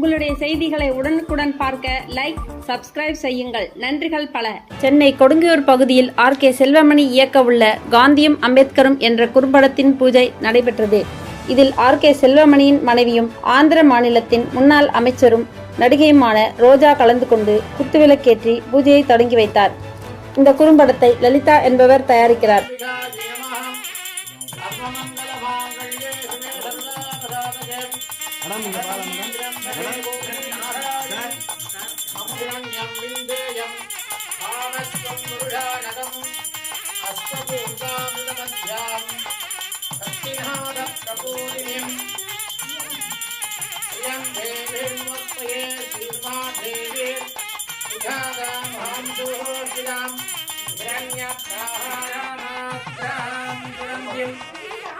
உங்களுடைய செய்திகளை உடனுக்குடன் பார்க்க லைக் சப்ஸ்கிரைப் செய்யுங்கள். நன்றிகள் பல. சென்னை கொடுங்கியூர் பகுதியில் ஆர் கே செல்வமணி இயக்கவுள்ள காந்தியும் அம்பேத்கரும் என்ற குறும்படத்தின் பூஜை நடைபெற்றது. இதில் ஆர் கே செல்வமணியின் மனைவியும் ஆந்திர மாநிலத்தின் முன்னாள் அமைச்சரும் நடிகையுமான ரோஜா கலந்து கொண்டு குத்துவிளக்கேற்றி பூஜையை தொடங்கி வைத்தார். இந்த குறும்படத்தை லலிதா என்பவர் தயாரிக்கிறார். మేడం ఇంకా Thank you.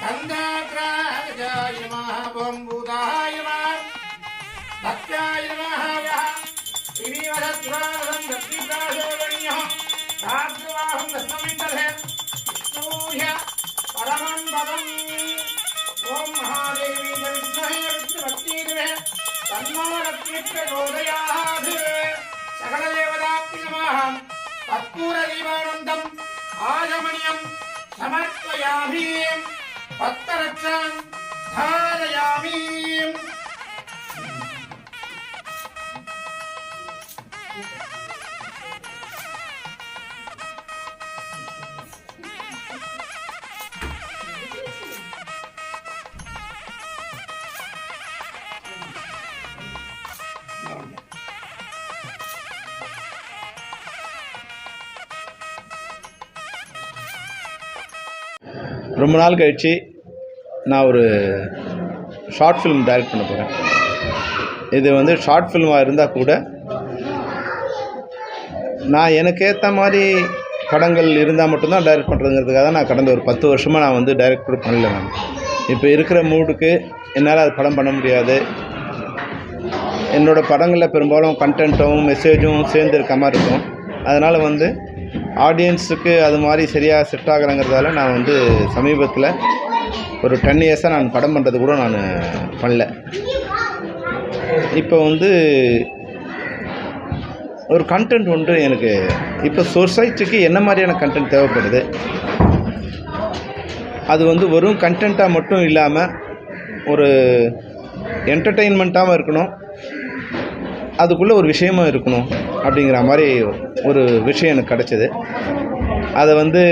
கந்தாத்ராஜாய மகாபம்புதாய भक्त्याय नमः श्रीवदत्सुरासं दत्तिप्राशोगण्यः रात्रवाहं दत्तमिन्दधे विष्णूह्य परमं पदम् ॐ महादेवी विद्महे विष्णुभक्तिदिवे तन्नो रत्निप्रचोदयात् सकलदेवताप्ति नमः। तत्पूरदीपानन्दम् ஆகமனியம் சமர்ப்பயாமி பக்தரட்சம் ரொம்ப நாள் கழித்து நான் ஒரு ஷார்ட் ஃபிலிம் டைரக்ட் பண்ண போகிறேன் இது வந்து ஷார்ட் ஃபிலிமாக இருந்தால் கூட நான் எனக்கு ஏற்ற மாதிரி படங்கள் இருந்தால் மட்டும்தான் டைரக்ட் பண்ணுறதுங்கிறதுக்காக தான் நான் கடந்த ஒரு பத்து வருஷமாக நான் வந்து டைரக்ட் கூட பண்ணல நான். இப்போ இருக்கிற மூடுக்கு என்னால் அது படம் பண்ண முடியாது. என்னோடய படங்களில் பெரும்பாலும் கண்டென்ட்டும் மெசேஜும் சேர்ந்து இருக்க மாதிரி இருக்கும். அதனால் வந்து ஆடியன்ஸுக்கு அது மாதிரி சரியாக செட் ஆகலைங்கிறதால நான் வந்து சமீபத்தில் ஒரு டென் இயர்ஸாக நான் படம் பண்ணுறது கூட நான் பண்ணல. இப்போ வந்து ஒரு கண்டென்ட் ஒன்று எனக்கு இப்போ சொசைட்டிக்கு என்ன மாதிரியான கண்டென்ட் தேவைப்படுது? அது வந்து வெறும் கண்டென்ட்டாக மட்டும் இல்லாமல் ஒரு என்டர்டெயின்மெண்ட்டாகவும் இருக்கணும். அதுக்குள்ளே ஒரு விஷயமும் இருக்கணும் அப்படிங்கிற மாதிரி ஒரு விஷயம் எனக்கு கிடச்சிது. அதை வந்து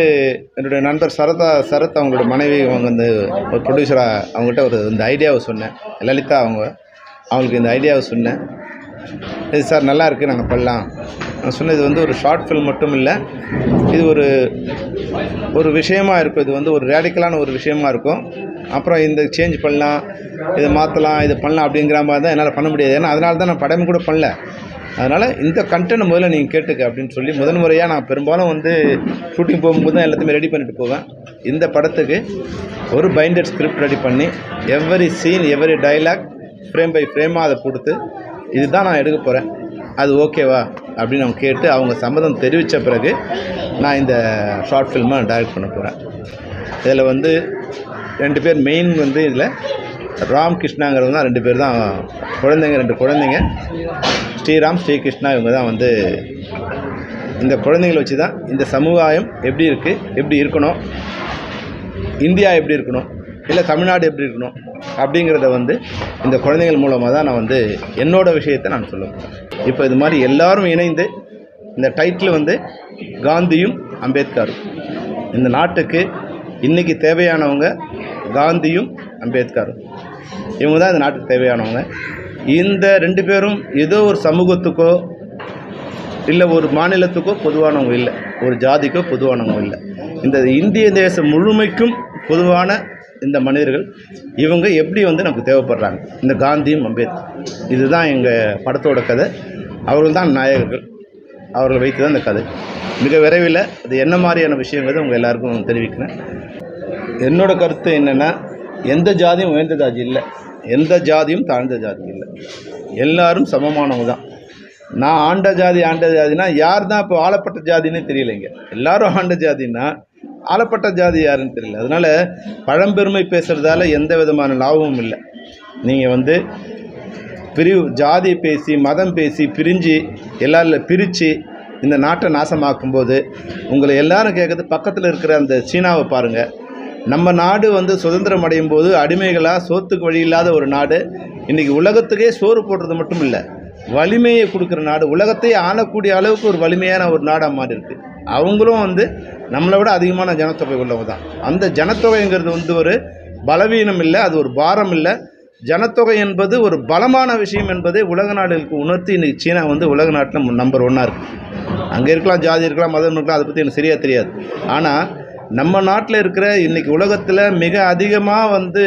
என்னுடைய நண்பர் சரதா சரத் அவங்களோட மனைவி அவங்க வந்து ஒரு ப்ரொடியூசராக அவங்ககிட்ட ஒரு இந்த ஐடியாவை சொன்னேன். லலிதா அவங்க அவங்களுக்கு இந்த ஐடியாவை சொன்னேன். இது சார் நல்லா இருக்குது நாங்கள் பண்ணலாம். நான் சொன்னது வந்து ஒரு ஷார்ட் ஃபில்ம் மட்டும் இல்லை. இது ஒரு ஒரு விஷயமாக இருக்கும். இது வந்து ஒரு ரேடிக்கலான ஒரு விஷயமா இருக்கும். அப்புறம் இந்த சேஞ்ச் பண்ணலாம் இதை மாற்றலாம் இது பண்ணலாம் அப்படிங்கிற மாதிரி தான் என்னால் பண்ண முடியாது. ஏன்னா அதனால தான் நான் படமே கூட பண்ணல. அதனால் இந்த கண்டென்ட் முதல்ல நீங்கள் கேட்டுக்க அப்படின்னு சொல்லி முதன் முறையாக நான் பெரும்பாலும் வந்து ஷூட்டிங் போகும்போது தான் எல்லாத்தையுமே ரெடி பண்ணிட்டு போவேன். இந்த படத்துக்கு ஒரு பைண்டட் ஸ்கிரிப்ட் ரெடி பண்ணி every scene every dialogue frame by ஃப்ரேமாக அதை கொடுத்து இதுதான் நான் எடுக்க போகிறேன் அது ஓகேவா அப்படின்னு அவங்க கேட்டு அவங்க சம்மதம் தெரிவித்த பிறகு நான் இந்த ஷார்ட் ஃபில்மை டைரக்ட் பண்ண போகிறேன் இதில் வந்து ரெண்டு பேர் மெயின் வந்து இதில் ராம் கிருஷ்ணாங்கிறவங்க தான் ரெண்டு பேர் தான் குழந்தைங்க ரெண்டு குழந்தைங்க. ஸ்ரீராம் ஸ்ரீகிருஷ்ணா இவங்க தான் வந்து இந்த குழந்தைங்களை வச்சு தான் இந்த சமுதாயம் எப்படி இருக்குது எப்படி இருக்கணும் இந்தியா எப்படி இருக்கணும் இல்லை தமிழ்நாடு எப்படி இருக்கணும் அப்படிங்கிறத வந்து இந்த குழந்தைகள் மூலமாக தான் நான் வந்து என்னோடய விஷயத்தை நான் சொல்ல இப்போ இது மாதிரி எல்லாரும் இணைந்து இந்த டைட்டில் வந்து காந்தியும் அம்பேத்கரும். இந்த நாட்டுக்கு இன்றைக்கி தேவையானவங்க காந்தியும் அம்பேத்கரும். இவங்க தான் இந்த நாட்டுக்கு தேவையானவங்க. இந்த ரெண்டு பேரும் ஏதோ ஒரு சமூகத்துக்கோ இல்லை ஒரு மாநிலத்துக்கோ பொதுவானவங்க இல்லை. ஒரு ஜாதிக்கோ பொதுவானவங்க இல்லை. இந்த இந்திய தேசம் முழுமைக்கும் பொதுவான இந்த மனிதர்கள் இவங்க எப்படி வந்து நமக்கு தேவைப்படுறாங்க? இந்த காந்தியும் அம்பேத்கர். இதுதான் எங்கள் படத்தோட கதை. அவர்கள் தான் நாயகர்கள். அவர்களை வைத்து தான் இந்த கதை. மிக விரைவில் அது என்ன மாதிரியான விஷயங்கிறது உங்கள் எல்லாருக்கும் தெரிவிக்கிறேன். என்னோடய கருத்து என்னென்னா எந்த ஜாதியும் உயர்ந்த ஜாதி இல்லை. எந்த ஜாதியும் தாழ்ந்த ஜாதி இல்லை. எல்லாரும் சமமானவங்க தான். நான் ஆண்ட ஜாதி ஆண்ட ஜாதினா யார் தான் இப்போ ஆளப்பட்ட ஜாதின்னு தெரியலைங்க. எல்லாரும் ஆண்ட ஜாதின்னா ஆளப்பட்ட ஜாதி யாருன்னு தெரியல. அதனால் பழம்பெருமை பேசுகிறதால எந்த விதமான லாபமும் இல்லை. நீங்கள் வந்து பிரிவு ஜாதி பேசி மதம் பேசி பிரிஞ்சு எல்லாரில் பிரித்து இந்த நாட்டை நாசமாக்கும்போது உங்களை எல்லாரும் கேட்குறது பக்கத்தில் இருக்கிற அந்த சீனாவை பாருங்கள் நம்ம நாடு வந்து சுதந்திரம் அடையும் போது அடிமைகளாக சோத்துக்கு வழி இல்லாத ஒரு நாடு. இன்றைக்கி உலகத்துக்கே சோறு போடுறது மட்டும் இல்லை. வலிமையை கொடுக்குற நாடு. உலகத்தையே ஆளக்கூடிய அளவுக்கு ஒரு வலிமையான ஒரு நாடாக மாறி இருக்குது அவங்களும் வந்து நம்மளை விட அதிகமான ஜனத்தொகை உள்ளவங்க தான். அந்த ஜனத்தொகைங்கிறது வந்து ஒரு பலவீனம் இல்லை அது ஒரு பாரம் இல்லை. ஜனத்தொகை என்பது ஒரு பலமான விஷயம் என்பதை உலக நாடுகளுக்கு உணர்த்தி இன்றைக்கி சீனா வந்து உலக நாட்டில் நம்பர் ஒன்னாக இருக்குது அங்கே இருக்கலாம் ஜாதி இருக்கலாம் மதம் இருக்கலாம் அதை பற்றி எனக்கு சரியாக தெரியாது. ஆனால் நம்ம நாட்டில் இருக்கிற இன்றைக்கி உலகத்தில் மிக அதிகமாக வந்து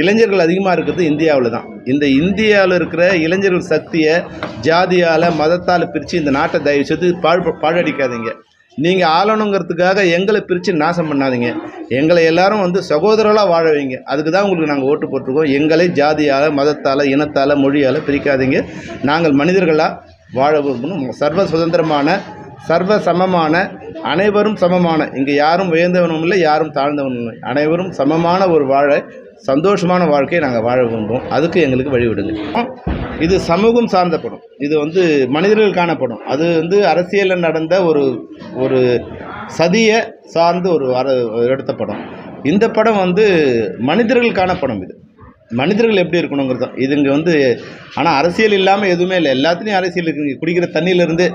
இளைஞர்கள் அதிகமாக இருக்கிறது இந்தியாவில் தான். இந்த இந்தியாவில் இருக்கிற இளைஞர்கள் சக்தியை ஜாதியால் மதத்தால் பிரித்து இந்த நாட்டை தயவு செய்து பாழ் பாழடிக்காதீங்க. நீங்கள் ஆளணுங்கிறதுக்காக எங்களை பிரித்து நாசம் பண்ணாதீங்க. எங்களை எல்லாரும் வந்து சகோதரர்களாக வாழ வைங்க. அதுக்கு தான் உங்களுக்கு நாங்கள் ஓட்டு போட்டிருக்கோம். எங்களை ஜாதியால் மதத்தால் இனத்தால் மொழியால் பிரிக்காதீங்க. நாங்கள் மனிதர்களாக வாழ விரும்பணும் சர்வ சுதந்திரமான சர்வ சமமான அனைவரும் சமமான. இங்கே யாரும் உயர்ந்தவனும் இல்லை யாரும் தாழ்ந்தவனும் இல்லை. அனைவரும் சமமான ஒரு வாழ சந்தோஷமான வாழ்க்கையை நாங்கள் வாழ விரும்புவோம். அதுக்கு எங்களுக்கு வழிவிடுங்க. இது சமூகம் சார்ந்த படம். இது வந்து மனிதர்களுக்கான படம். அது வந்து அரசியலில் நடந்த ஒரு ஒரு சதியை சார்ந்து ஒரு அர எடுத்த படம். இந்த படம் வந்து மனிதர்களுக்கான படம் இது. மனிதர்கள் எப்படி இருக்கணுங்கிறது தான். இது இங்கே வந்து ஆனால் அரசியல் இல்லாமல் எதுவுமே இல்லை. எல்லாத்துலேயும் அரசியல் இருக்குங்க குடிக்கிற தண்ணியிலேருந்து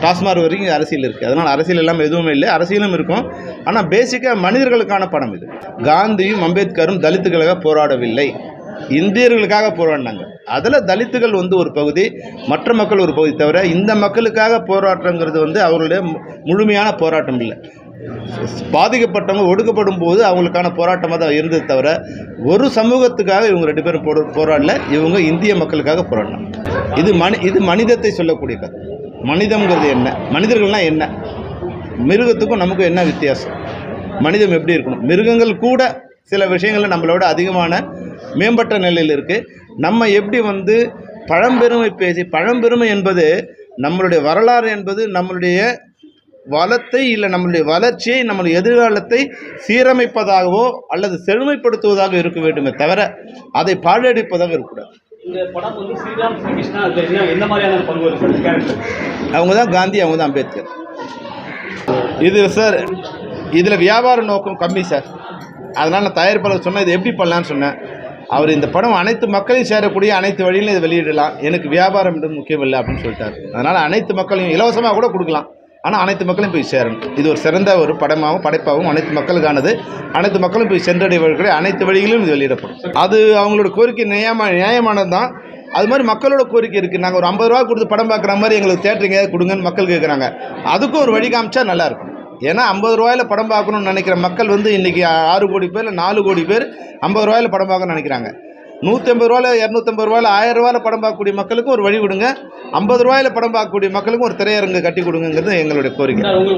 டாஸ்மார் வரைக்கும் அரசியல் இருக்குது அதனால் அரசியல் இல்லாமல் எதுவுமே இல்லை. அரசியலும் இருக்கும். ஆனால் பேசிக்காக மனிதர்களுக்கான படம் இது. காந்தியும் அம்பேத்கரும் தலித்துகளாக போராடவில்லை. இந்தியர்களுக்காக போராடினாங்க. அதில் தலித்துகள் வந்து ஒரு பகுதி மற்ற மக்கள் ஒரு பகுதி தவிர இந்த மக்களுக்காக போராட்டங்கிறது வந்து அவர்களுடைய மு- முழுமையான போராட்டம் இல்லை. பாதிக்கப்பட்டவங்க ஒடுக்கப்படும் போது அவங்களுக்கான போராட்டமாக தான் இருந்தது தவிர ஒரு சமூகத்துக்காக இவங்க ரெண்டு பேரும் போராடல. இவங்க இந்திய மக்களுக்காக போராடினாங்க. இது மனி இது மனிதத்தை சொல்லக்கூடிய கதை மனிதங்கிறது என்ன? மனிதர்கள்னா என்ன? மிருகத்துக்கும் நமக்கும் என்ன வித்தியாசம்? மனிதம் எப்படி இருக்கணும்? மிருகங்கள் கூட சில விஷயங்களில் நம்மளோட அதிகமான மேம்பட்ட நிலையில் இருக்குது நம்ம எப்படி வந்து பழம்பெருமை பேசி பழம்பெருமை என்பது நம்மளுடைய வரலாறு என்பது நம்மளுடைய வளத்தை இல்லை நம்மளுடைய வளர்ச்சியை நம்மளுடைய எதிர்காலத்தை சீரமைப்பதாகவோ அல்லது செழுமைப்படுத்துவதாக இருக்க வேண்டுமே தவிர அதை பாழடிப்பதாக இருக்கக்கூடாது. இந்த படம் வந்து ஸ்ரீராம் ஸ்ரீகிருஷ்ணா என்ன மாதிரியான பங்கு கேரக்டர் அவங்க தான் காந்தி அவங்க தான் அம்பேத்கர். இது சார் இதில் வியாபார நோக்கம் கம்மி சார். அதனால் நான் தயாரிப்பாளர் சொன்னேன் இது எப்படி பண்ணலான்னு சொன்னேன். அவர் இந்த படம் அனைத்து மக்களையும் சேரக்கூடிய அனைத்து வழியிலும் இதை வெளியிடலாம். எனக்கு வியாபாரம் என்பது முக்கியம் இல்லை அப்படின்னு சொல்லிட்டார். அதனால் அனைத்து மக்களையும் இலவசமாக கூட கொடுக்கலாம். ஆனால் அனைத்து மக்களும் போய் சேரணும். இது ஒரு சிறந்த ஒரு படமாகவும் படைப்பாகவும் அனைத்து மக்களுக்கானது அனைத்து மக்களும் போய் சென்றடைவர்களை அனைத்து வழிகளிலும் இது வெளியிடப்படும். அது அவங்களோட கோரிக்கை நியாயமா நியாயமானது தான் அது மாதிரி மக்களோட கோரிக்கை இருக்குது நாங்கள் ஒரு ஐம்பது ரூபா கொடுத்து படம் பார்க்குற மாதிரி எங்களுக்கு தேட்டருங்க கொடுங்கன்னு மக்கள் கேட்குறாங்க அதுக்கும் ஒரு வழி காமிச்சா நல்லாயிருக்கும் ஏன்னா ஐம்பது ரூபாயில் படம் பார்க்கணும்னு நினைக்கிற மக்கள் வந்து இன்றைக்கி ஆறு கோடி பேர் இல்லை நாலு கோடி பேர் ஐம்பது ரூபாயில் படம் பார்க்கணும்னு நினைக்கிறாங்க. நூற்றி ஐம்பது ரூபாயில் இரநூத்தம்பது ரூபாயில் ஆயிரம் ரூபாயில் படம் பார்க்கக்கூடிய மக்களுக்கும் ஒரு வழி கொடுங்க. ஐம்பது ரூபாயில் படம் பார்க்கக்கூடிய மக்களுக்கும் ஒரு திரையரங்கு கட்டி கொடுங்கிறது எங்களுடைய கோரிக்கை.